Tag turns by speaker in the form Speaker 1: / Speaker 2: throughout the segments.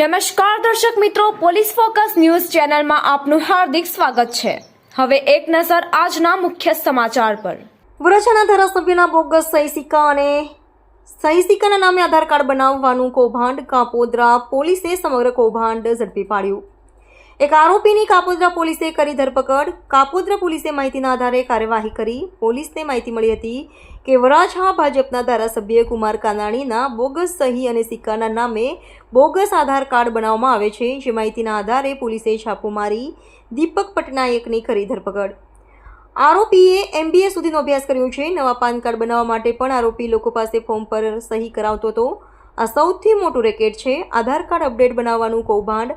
Speaker 1: નમસ્કાર દર્શક મિત્રો, પોલીસ ફોકસ ન્યૂઝ ચેનલમાં આપનું હાર્દિક સ્વાગત છે. હવે એક નજર આજના મુખ્ય સમાચાર પર.
Speaker 2: વરાછાના ધારાસભ્યના બોગસ સહીસિકા અને સહિસિકાના નામે આધાર કાર્ડ બનાવવાનું કૌભાંડ કાપોદ્રા પોલીસે સમગ્ર કૌભાંડ ઝડપી પાડ્યું. એક આરોપીની કાપોદ્રા પોલીસે કરી ધરપકડ. કાપોદ્રા પોલીસે માહિતીના આધારે કાર્યવાહી કરી. પોલીસને માહિતી મળી હતી કે વરાછા ભાજપના ધારાસભ્ય કુમાર કાનાણીના બોગસ સહી અને સિક્કાના નામે બોગસ આધાર કાર્ડ બનાવવામાં આવે છે, જે માહિતીના આધારે પોલીસે છાપો મારી દીપક પટનાયકની કરી ધરપકડ. આરોપીએ એમબીએ સુધીનો અભ્યાસ કર્યો છે. નવા પાન કાર્ડ બનાવવા માટે પણ આરોપી લોકો પાસે ફોર્મ પર સહી કરાવતો હતો. આ સૌથી મોટું રેકેટ છે. આધાર કાર્ડ અપડેટ બનાવવાનું કૌભાંડ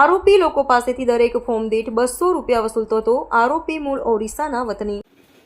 Speaker 2: આરોપી લોકો પાસેથી દરેક ફોર્મ દીઠ બસો રૂપિયા વસૂલતો હતો. આરોપી મૂળ ઓરિસ્સાના વતની.